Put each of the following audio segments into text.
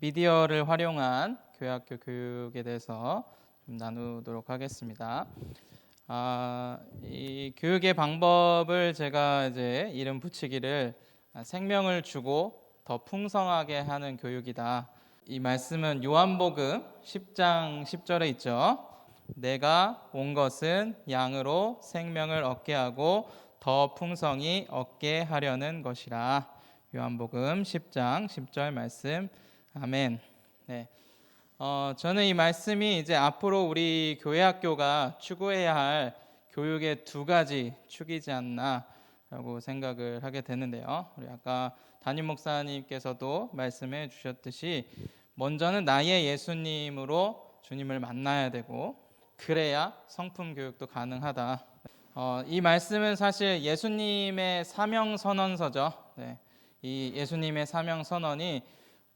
미디어를 활용한 교회학교 교육에 대해서 좀 나누도록 하겠습니다. 아, 이 교육의 방법을 제가 이제 이름 붙이기를 아, 생명을 주고 더 풍성하게 하는 교육이다. 이 말씀은 요한복음 10장 10절에 있죠. 내가 온 것은 양으로 생명을 얻게 하고 더 풍성히 얻게 하려는 것이라. 요한복음 10장 10절 말씀. 아멘. 네. 어, 저는 이 말씀이 이제 앞으로 우리 교회 학교가 추구해야 할 교육의 두 가지 축이지 않나라고 생각을 하게 되는데요. 우리 아까 담임 목사님께서도 말씀해 주셨듯이 먼저는 나의 예수님으로 주님을 만나야 되고 그래야 성품 교육도 가능하다. 어, 이 말씀은 사실 예수님의 사명 선언서죠. 네. 이 예수님의 사명 선언이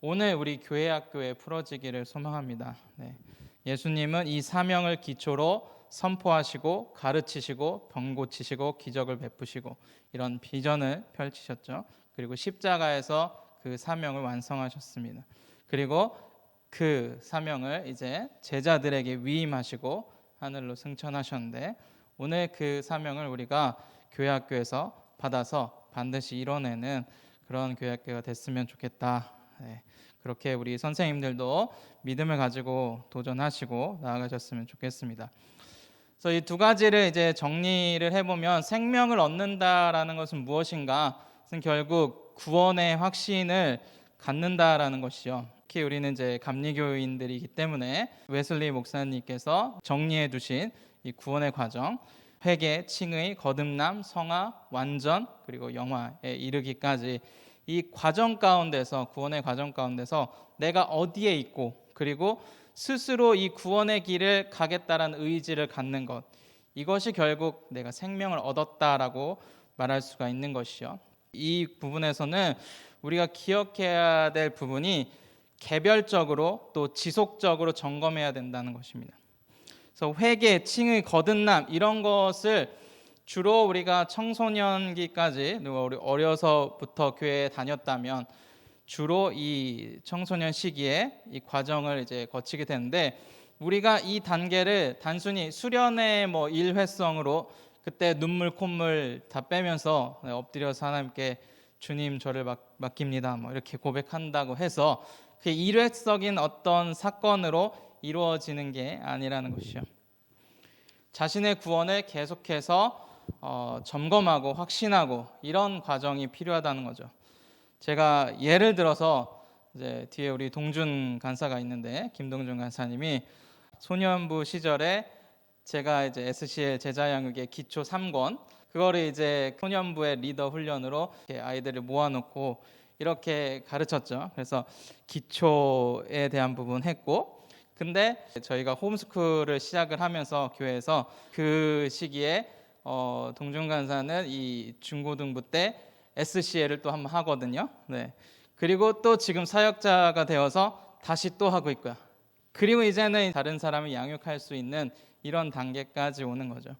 오늘 우리 교회 학교에 풀어지기를 소망합니다. 네. 예수님은 이 사명을 기초로 선포하시고 가르치시고 병 고치시고 기적을 베푸시고 이런 비전을 펼치셨죠. 그리고 십자가에서 그 사명을 완성하셨습니다. 그리고 그 사명을 이제 제자들에게 위임하시고 하늘로 승천하셨는데 오늘 그 사명을 우리가 교회 학교에서 받아서 반드시 이뤄내는 그런 교회 학교가 됐으면 좋겠다. 네. 그렇게 우리 선생님들도 믿음을 가지고 도전하시고 나아가셨으면 좋겠습니다. 그래서 이 두 가지를 이제 정리를 해보면 생명을 얻는다라는 것은 무엇인가? 는 결국 구원의 확신을 갖는다라는 것이죠. 특히 우리는 이제 감리교인들이기 때문에 웨슬리 목사님께서 정리해 두신 이 구원의 과정, 회개, 칭의, 거듭남, 성화, 완전 그리고 영화에 이르기까지 이 과정 가운데서 구원의 과정 가운데서 내가 어디에 있고 그리고 스스로 이 구원의 길을 가겠다라는 의지를 갖는 것 이것이 결국 내가 생명을 얻었다라고 말할 수가 있는 것이요. 이 부분에서는 우리가 기억해야 될 부분이 개별적으로 또 지속적으로 점검해야 된다는 것입니다. 그래서 회개, 칭의, 거듭남 이런 것을 주로 우리가 청소년기까지 우리 어려서부터 교회에 다녔다면 주로 이 청소년 시기에 이 과정을 이제 거치게 되는데 우리가 이 단계를 단순히 수련의 뭐 일회성으로 그때 눈물 콧물 다 빼면서 엎드려서 하나님께 주님 저를 맡, 맡깁니다 뭐 이렇게 고백한다고 해서 그 일회적인 어떤 사건으로 이루어지는 게 아니라는 것이요. 자신의 구원을 계속해서 어, 점검하고 확신하고 이런 과정이 필요하다는 거죠. 제가 예를 들어서 이제 뒤에 우리 동준 간사가 있는데 김동준 간사님이 소년부 시절에 제가 이제 SCL 제자 양육의 기초 3권 그거를 이제 소년부의 리더 훈련으로 아이들을 모아놓고 이렇게 가르쳤죠. 그래서 기초에 대한 부분 했고 근데 저희가 홈스쿨을 시작을 하면서 교회에서 그 시기에 어, 동중 간사는 이 중고등부 때 SCL을 또 한번 하거든요. 네. 그리고 또 지금 사역자가 되어서 다시 또 하고 있고요. 그리고 이제는 다른 사람을 양육할 수 있는 이런 단계까지 오는 거죠.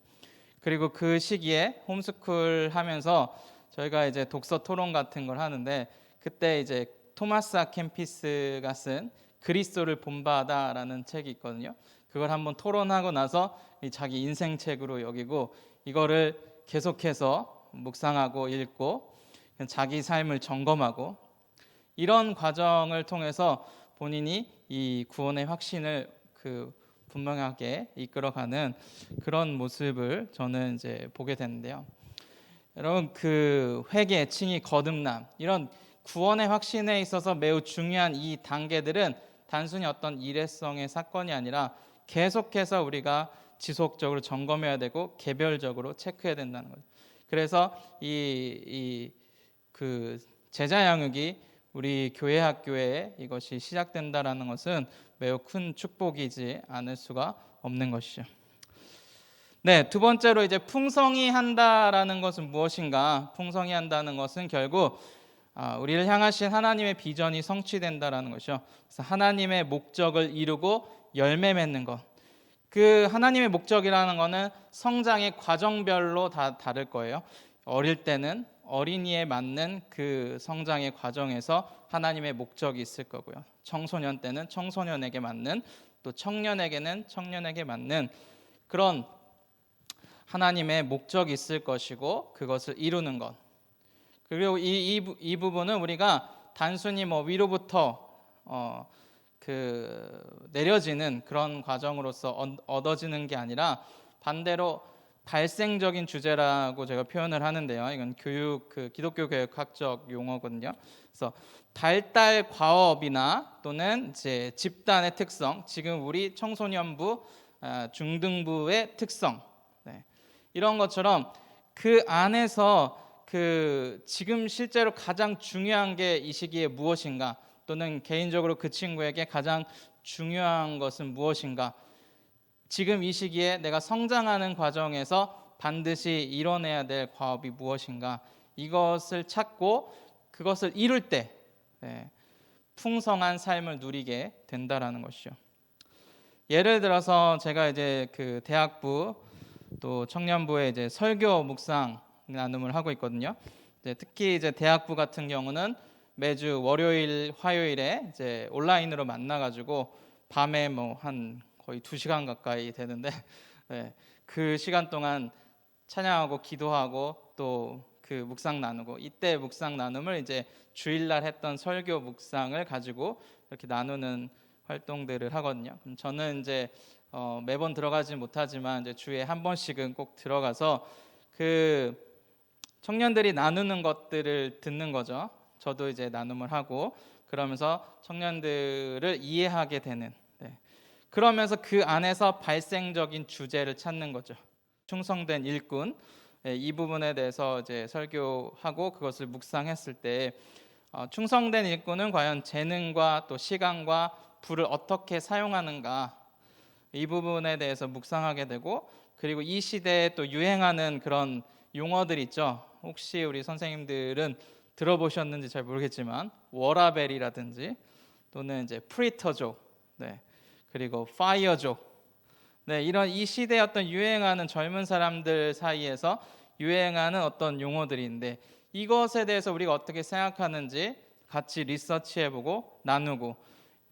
그리고 그 시기에 홈스쿨 하면서 저희가 이제 독서 토론 같은 걸 하는데 그때 이제 토마스 아캠피스가 쓴 그리스도를 본받아라는 책이 있거든요. 그걸 한번 토론하고 나서 자기 인생 책으로 여기고 이거를 계속해서 묵상하고 읽고 자기 삶을 점검하고 이런 과정을 통해서 본인이 이 구원의 확신을 그 분명하게 이끌어가는 그런 모습을 저는 이제 보게 되는데요. 여러분 그 회개, 칭의, 거듭남 이런 구원의 확신에 있어서 매우 중요한 이 단계들은 단순히 어떤 일회성의 사건이 아니라 계속해서 우리가 지속적으로 점검해야 되고 개별적으로 체크해야 된다는 거죠. 그래서 이 그 제자 양육이 우리 교회 학교에 이것이 시작된다라는 것은 매우 큰 축복이지 않을 수가 없는 것이죠. 네, 두 번째로 이제 풍성히 한다라는 것은 무엇인가? 풍성히 한다는 것은 결국 아, 우리를 향하신 하나님의 비전이 성취된다라는 것이죠. 그래서 하나님의 목적을 이루고 열매 맺는 것. 그 하나님의 목적이라는 것은 성장의 과정별로 다 다를 거예요. 어릴 때는 어린이에 맞는 그 성장의 과정에서 하나님의 목적이 있을 거고요. 청소년 때는 청소년에게 맞는 또 청년에게는 청년에게 맞는 그런 하나님의 목적이 있을 것이고 그것을 이루는 것. 그리고 이, 이, 부- 이 부분은 우리가 단순히 뭐 위로부터 어, 그 내려지는 그런 과정으로서 얻- 얻어지는 게 아니라 반대로 발생적인 주제라고 제가 표현을 하는데요. 이건 교육 그 기독교 교육학적 용어거든요. 그래서 달달 과업이나 또는 이제 집단의 특성, 지금 우리 청소년부, 아, 중등부의 특성, 네. 이런 것처럼 그 안에서 그 지금 실제로 가장 중요한 게 이 시기에 무엇인가, 또는 개인적으로 그 친구에게 가장 중요한 것은 무엇인가, 지금 이 시기에 내가 성장하는 과정에서 반드시 이뤄내야 될 과업이 무엇인가 이것을 찾고 그것을 이룰 때 네, 풍성한 삶을 누리게 된다라는 것이죠. 예를 들어서 제가 이제 그 대학부 또 청년부에 이제 설교 묵상 나눔을 하고 있거든요. 이제 특히 이제 대학부 같은 경우는 매주 월요일, 화요일에 이제 온라인으로 만나가지고 밤에 뭐 한 거의 두 시간 가까이 되는데 네, 그 시간 동안 찬양하고 기도하고 또 그 묵상 나누고 이때 묵상 나눔을 이제 주일날 했던 설교 묵상을 가지고 이렇게 나누는 활동들을 하거든요. 저는 이제 어, 매번 들어가지 못하지만 이제 주에 한 번씩은 꼭 들어가서 그 청년들이 나누는 것들을 듣는 거죠. 저도 이제 나눔을 하고 그러면서 청년들을 이해하게 되는. 네. 그러면서 그 안에서 발생적인 주제를 찾는 거죠. 충성된 일꾼 네, 이 부분에 대해서 이제 설교하고 그것을 묵상했을 때 어, 충성된 일꾼은 과연 재능과 또 시간과 불을 어떻게 사용하는가 이 부분에 대해서 묵상하게 되고 그리고 이 시대에 또 유행하는 그런 용어들 있죠. 혹시 우리 선생님들은 들어보셨는지 잘 모르겠지만 워라벨이라든지 또는 이제 프리터족, 네 그리고 파이어족, 네 이런 이 시대의 어떤 유행하는 젊은 사람들 사이에서 유행하는 어떤 용어들인데 이것에 대해서 우리가 어떻게 생각하는지 같이 리서치해보고 나누고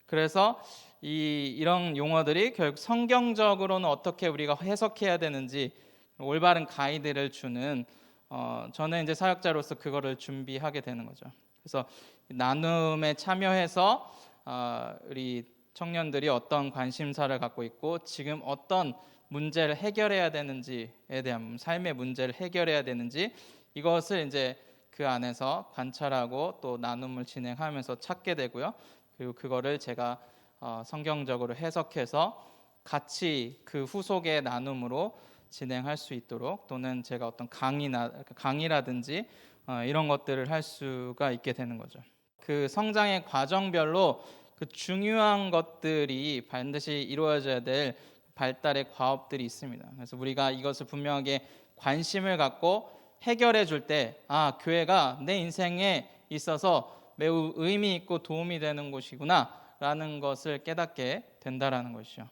그래서 이 이런 용어들이 결국 성경적으로는 어떻게 우리가 해석해야 되는지 올바른 가이드를 주는 어, 저는 이제 사역자로서 그거를 준비하게 되는 거죠. 그래서 나눔에 참여해서 어, 우리 청년들이 어떤 관심사를 갖고 있고 지금 어떤 문제를 해결해야 되는지에 대한 삶의 문제를 해결해야 되는지 이것을 이제 그 안에서 관찰하고 또 나눔을 진행하면서 찾게 되고요. 그리고 그거를 제가 어, 성경적으로 해석해서 같이 그 후속의 나눔으로 진행할 수 있도록 또는 제가 어떤 강의나 강의라든지 어, 이런 것들을 할 수가 있게 되는 거죠. 그 성장의 과정별로 그 중요한 것들이 반드시 이루어져야 될 발달의 과업들이 있습니다. 그래서 우리가 이것을 분명하게 관심을 갖고 해결해 줄 때, 아, 교회가 내 인생에 있어서 매우 의미 있고 도움이 되는 곳이구나라는 것을 깨닫게 된다라는 것이죠.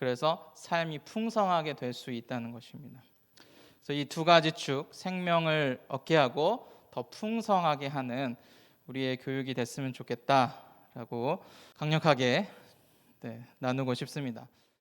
그래서 삶이 풍성하게 될 수 있다는 것입니다. 그래서 이 두 가지 축, 생명을 얻게 하고 더 풍성하게 하는 우리의 교육이 됐으면 좋겠다라고 강력하게 네, 나누고 싶습니다.